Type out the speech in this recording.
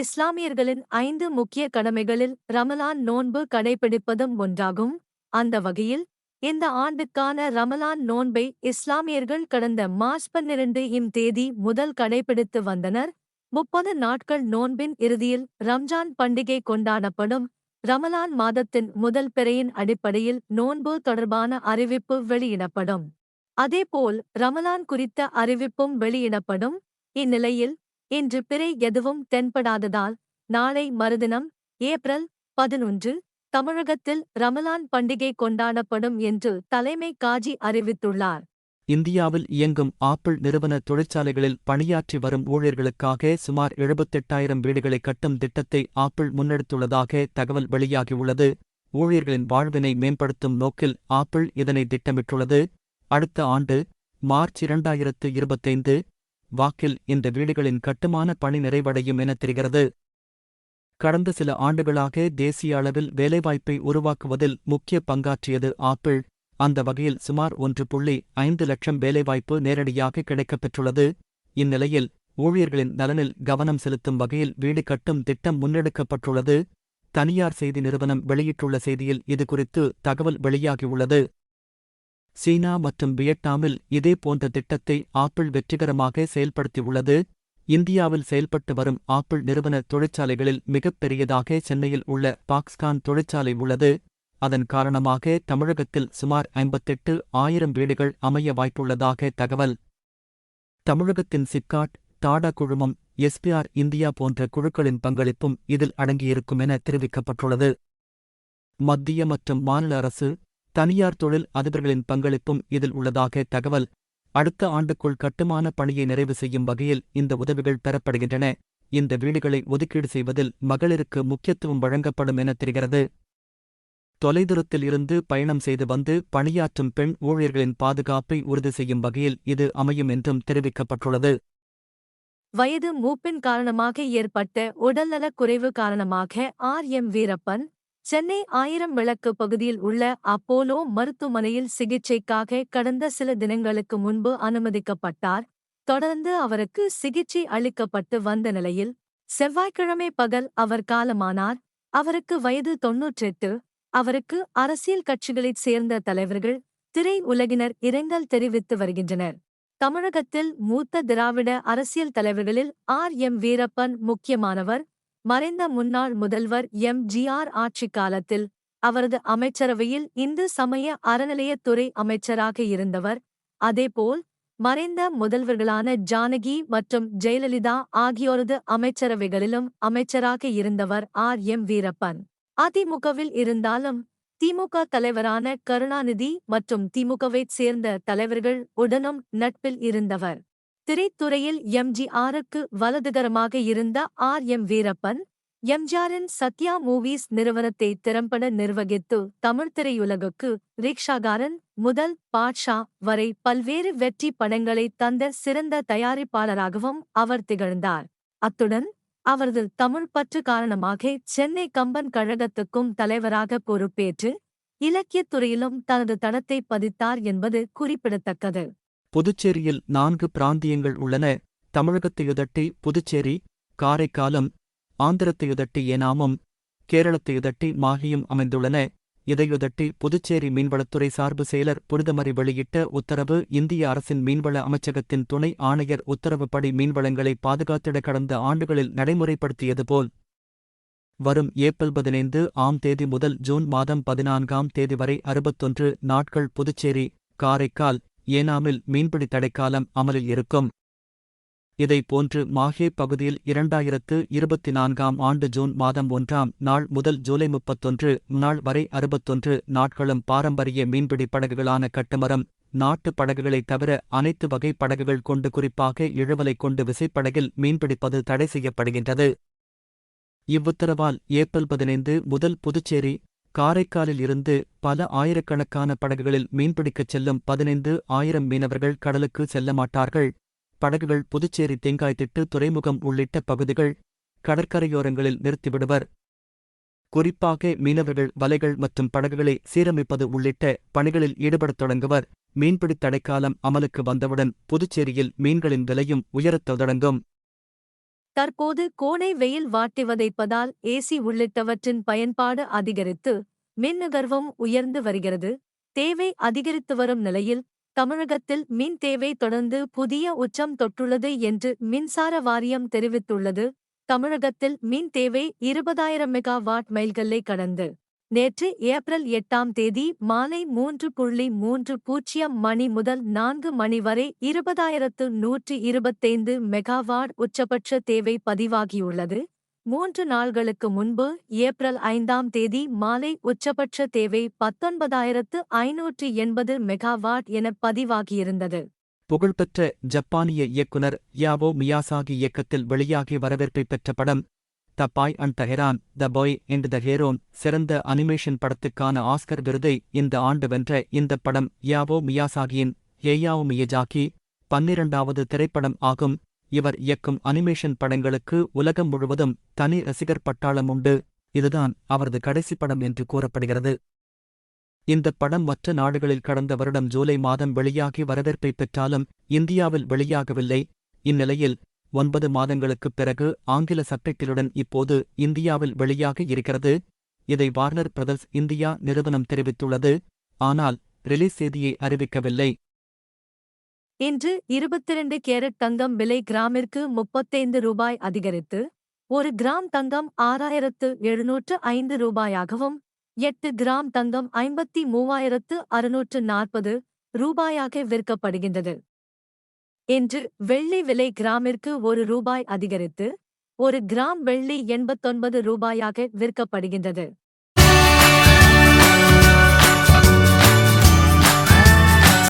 இஸ்லாமியர்களின் ஐந்து முக்கிய கடமைகளில் ரமலான் நோன்பு கடைபிடிப்பதும் ஒன்றாகும். அந்த வகையில் இந்த ஆண்டுக்கான ரமலான் நோன்பை இஸ்லாமியர்கள் கடந்த மார்ச் பன்னிரண்டு இம் தேதி முதல் கடைபிடித்து வந்தனர். முப்பது நாட்கள் நோன்பின் இறுதியில் ரம்ஜான் பண்டிகை கொண்டாடப்படும். ரமலான் மாதத்தின் முதல் பிறையின் அடிப்படையில் நோன்பு தொடர்பான அறிவிப்பு வெளியிடப்படும். அதேபோல் ரமலான் குறித்த அறிவிப்பும் வெளியிடப்படும். இந்நிலையில் இன்று பிறை எதுவும் தென்படாததால் நாளை மறுதினம் ஏப்ரல் பதினொன்று தமிழகத்தில் ரமலான் பண்டிகை கொண்டாடப்படும் என்று தலைமை காஜி அறிவித்துள்ளார். இந்தியாவில் இயங்கும் ஆப்பிள் நிறுவன தொழிற்சாலைகளில் பணியாற்றி வரும் ஊழியர்களுக்காக சுமார் எழுபத்தெட்டாயிரம் வீடுகளை கட்டும் திட்டத்தை ஆப்பிள் முன்னெடுத்துள்ளதாக தகவல் வெளியாகியுள்ளது. ஊழியர்களின் வாழ்வினை மேம்படுத்தும் நோக்கில் ஆப்பிள் இதனை திட்டமிட்டுள்ளது. அடுத்த ஆண்டு மார்ச் இரண்டாயிரத்து இருபத்தைந்து வாக்கில் இந்த வீடுகளின் கட்டுமான பணி நிறைவடையும் என தெரிகிறது. கடந்த சில ஆண்டுகளாக தேசிய அளவில் வேலைவாய்ப்பை உருவாக்குவதில் முக்கிய பங்காற்றியது ஆப்பிள். அந்த வகையில் சுமார் ஒன்று புள்ளி ஐந்து லட்சம் வேலைவாய்ப்பு நேரடியாக கிடைக்கப்பெற்றுள்ளது. இந்நிலையில் ஊழியர்களின் நலனில் கவனம் செலுத்தும் வகையில் வீடு கட்டும் திட்டம் முன்னெடுக்கப்பட்டுள்ளது. தனியார் செய்தி நிறுவனம் வெளியிட்டுள்ள செய்தியில் இதுகுறித்து தகவல் வெளியாகியுள்ளது. சீனா மற்றும் வியட்நாமில் இதே போன்ற திட்டத்தை ஆப்பிள் வெற்றிகரமாக செயல்படுத்தியுள்ளது. இந்தியாவில் செயல்பட்டு வரும் ஆப்பிள் நிறுவன தொழிற்சாலைகளில் மிகப்பெரியதாக சென்னையில் உள்ள பாக்ஸ்கான் தொழிற்சாலை உள்ளது. அதன் காரணமாக தமிழகத்தில் சுமார் ஐம்பத்தெட்டு ஆயிரம் வீடுகள் அமைய வாய்ப்புள்ளதாக தகவல். தமிழகத்தின் சிப்காட் டாடா குழுமம் எஸ்பிஆர் இந்தியா போன்ற குழுக்களின் பங்களிப்பும் இதில் அடங்கியிருக்கும் என தெரிவிக்கப்பட்டுள்ளது. மத்திய மற்றும் மாநில அரசு தனியார் தொழில் அதிபர்களின் பங்களிப்பும் இதில் உள்ளதாக தகவல். அடுத்த ஆண்டுக்குள் கட்டுமான பணியை நிறைவு செய்யும் வகையில் இந்த உதவிகள் பெறப்படுகின்றன. இந்த வீடுகளை ஒதுக்கீடு செய்வதில் மகளிருக்கு முக்கியத்துவம் வழங்கப்படும் என தெரிகிறது. தொலைதூரத்தில் இருந்து பயணம் செய்து வந்து பணியாற்றும் பெண் ஊழியர்களின் பாதுகாப்பை உறுதி செய்யும் வகையில் இது அமையும் என்றும் தெரிவிக்கப்பட்டுள்ளது. வயது மூப்பின் காரணமாக ஏற்பட்ட உடல்நலக் குறைவு காரணமாக ஆர் எம் வீரப்பன் சென்னை ஆயிரம் விளக்கு பகுதியில் உள்ள அப்போலோ மருத்துவமனையில் சிகிச்சைக்காக கடந்த சில தினங்களுக்கு முன்பு அனுமதிக்கப்பட்டார். தொடர்ந்து அவருக்கு சிகிச்சை அளிக்கப்பட்டு வந்த நிலையில் செவ்வாய்க்கிழமை பகல் அவர் காலமானார். அவருக்கு வயது தொன்னூற்றெட்டு அவருக்கு அரசியல் கட்சிகளைச் சேர்ந்த தலைவர்கள் திரை உலகினர் இரங்கல் தெரிவித்து வருகின்றனர். தமிழகத்தில் மூத்த திராவிட அரசியல் தலைவர்களில் ஆர் எம் வீரப்பன் முக்கியமானவர். மறைந்த முன்னாள் முதல்வர் எம். ஜி. ஆர். ஆட்சிக் காலத்தில் அவரது அமைச்சரவையில் இந்து சமய அறநிலையத்துறை அமைச்சராக இருந்தவர். அதேபோல் மறைந்த முதல்வர்களான ஜானகி மற்றும் ஜெயலலிதா ஆகியோரது அமைச்சரவைகளிலும் அமைச்சராக இருந்தவர் ஆர். எம். வீரப்பன். அதிமுகவில் இருந்தாலும் திமுக தலைவரான கருணாநிதி மற்றும் திமுகவைச் சேர்ந்த தலைவர்கள் உடனும் நட்பில் இருந்தவர். திரைத்துறையில் எம்ஜிஆருக்கு வலதுகரமாக இருந்த ஆர். எம். வீரப்பன் எம்ஜிஆரின் சத்யா மூவிஸ் நிறுவனத்தை திறம்பட நிர்வகித்து தமிழ் திரையுலகுக்கு ரிக்ஷாகாரன் முதல் பாட்ஷா வரை பல்வேறு வெற்றி படங்களை தந்த சிறந்த தயாரிப்பாளராகவும் அவர் திகழ்ந்தார். அத்துடன் அவரது தமிழ் பற்று காரணமாக சென்னை கம்பன் கழகத்துக்கும் தலைவராக பொறுப்பேற்று இலக்கியத் துறையிலும் தனது தடத்தை பதித்தார் என்பது குறிப்பிடத்தக்கது. புதுச்சேரியில் நான்கு பிராந்தியங்கள் உள்ளன. தமிழகத்தையுதட்டி புதுச்சேரி காரைக்காலும் ஆந்திரத்தையுதட்டி ஏனாமும் கேரளத்தையுதட்டி மாஹியும் அமைந்துள்ளன. இதையுதட்டி புதுச்சேரி மீன்வளத்துறை சார்பு செயலர் புரிதமறி வெளியிட்ட உத்தரவு இந்திய அரசின் மீன்வள அமைச்சகத்தின் துணை ஆணையர் உத்தரவுப்படி மீன்வளங்களை பாதுகாத்திட கடந்த ஆண்டுகளில் நடைமுறைப்படுத்தியது போல். வரும் ஏப்ரல் பதினைந்து ஆம் தேதி முதல் ஜூன் மாதம் பதினான்காம் தேதி வரை அறுபத்தொன்று நாட்கள் புதுச்சேரி காரைக்கால் ஏனாமில் மீன்பிடி தடைக்காலம் அமலில் இருக்கும். இதை போன்று மாஹே பகுதியில் இரண்டாயிரத்து இருபத்தி நான்காம் ஆண்டு ஜூன் மாதம் ஒன்றாம் நாள் முதல் ஜூலை முப்பத்தொன்று நாள் வரை அறுபத்தொன்று நாட்களும் பாரம்பரிய மீன்பிடி படகுகளான கட்டுமரம் நாட்டு படகுகளைத் தவிர அனைத்து வகை படகுகள் கொண்டு குறிப்பாக இழுவலை கொண்டு விசைப்படகில் மீன்பிடிப்பது தடை செய்யப்படுகின்றது. இவ்வுத்தரவால் ஏப்ரல் பதினைந்து முதல் புதுச்சேரி காரைக்காலில் இருந்து பல ஆயிரக்கணக்கான படகுகளில் மீன்பிடிக்கச் செல்லும் பதினைந்து ஆயிரம் மீனவர்கள் கடலுக்கு செல்ல மாட்டார்கள். படகுகள் புதுச்சேரி தேங்காய்த்திட்டு துறைமுகம் உள்ளிட்ட பகுதிகள் கடற்கரையோரங்களில் நிறுத்திவிடுவர். குறிப்பாக மீனவர்கள் வலைகள் மற்றும் படகுகளை சீரமைப்பது உள்ளிட்ட பணிகளில் ஈடுபடத் தொடங்குவர். மீன்பிடித் தடைக்காலம் அமலுக்கு வந்தவுடன் புதுச்சேரியில் மீன்களின் விலையும் உயரத் தொடங்கும். தற்போது கோடை வெயில் வாட்டி வதைப்பதால் ஏசி உள்ளிட்டவற்றின் பயன்பாடு அதிகரித்து மின் நுகர்வும் உயர்ந்து வருகிறது. தேவை அதிகரித்து வரும் நிலையில் தமிழகத்தில் மின் தேவை தொடர்ந்து புதிய உச்சம் தொட்டுள்ளது என்று மின்சார வாரியம் தெரிவித்துள்ளது. தமிழகத்தில் மின் தேவை இருபதாயிரம் மெகாவாட் மைல்களை கடந்து நேற்று ஏப்ரல் எட்டாம் தேதி மாலை மூன்று புள்ளி மூன்று பூஜ்ஜியம் மணி முதல் நான்கு மணி வரை இருபதாயிரத்து நூற்று இருபத்தைந்து மெகாவாட் உச்சபட்ச தேவை பதிவாகியுள்ளது. மூன்று நாள்களுக்கு முன்பு ஏப்ரல் ஐந்தாம் தேதி மாலை உச்சபட்ச தேவை பத்தொன்பதாயிரத்து ஐநூற்று எண்பது மெகாவாட் என பதிவாகியிருந்தது. புகழ்பெற்ற ஜப்பானிய இயக்குனர் யாவோ மியாசாகி இயக்கத்தில் வெளியாகி வரவேற்பை பெற்ற படம் the boy and டஹெரான் the boy and the heron சிறந்த அனிமேஷன் படத்துக்கான ஆஸ்கர் விருதை இந்த ஆண்டு வென்ற இந்த படம் யாவோ மியாசாகியின் ஹேயாவோ மியஜாகி பன்னிரண்டாவது திரைப்படம் ஆகும். இவர் இயக்கும் அனிமேஷன் படங்களுக்கு உலகம் முழுவதும் தனி ரசிகர் பட்டாளம் உண்டு. இதுதான் அவரது கடைசி படம் என்று கூறப்படுகிறது. இந்த படம் மற்ற நாடுகளில் கடந்த வருடம் ஜூலை மாதம் வெளியாகி வரவேற்பை பெற்றாலும் இந்தியாவில் வெளியாகவில்லை. இந்நிலையில் ஒன்பது மாதங்களுக்குப் பிறகு ஆங்கில சப்டைட்டிலுடன் இப்போது இந்தியாவில் வெளியாக இருக்கிறது. இதை வார்னர் பிரதர்ஸ் இந்தியா நிறுவனம் தெரிவித்துள்ளது. ஆனால் ரிலீஸ் தேதியை அறிவிக்கவில்லை. இன்று இருபத்திரண்டு கேரட் தங்கம் விலை கிராமிற்கு முப்பத்தைந்து ரூபாய் அதிகரித்து ஒரு கிராம் தங்கம் ஆறாயிரத்து எழுநூற்று ஐந்து ரூபாயாகவும் எட்டு கிராம் தங்கம் ஐம்பத்தி மூவாயிரத்து அறுநூற்று நாற்பது ரூபாயாக விற்கப்படுகின்றது. இன்று வெள்ளி விலை கிராமிற்கு ஒரு ரூபாய் அதிகரித்து ஒரு கிராம் வெள்ளி எண்பத்தொன்பது ரூபாயாக விற்கப்படுகின்றது.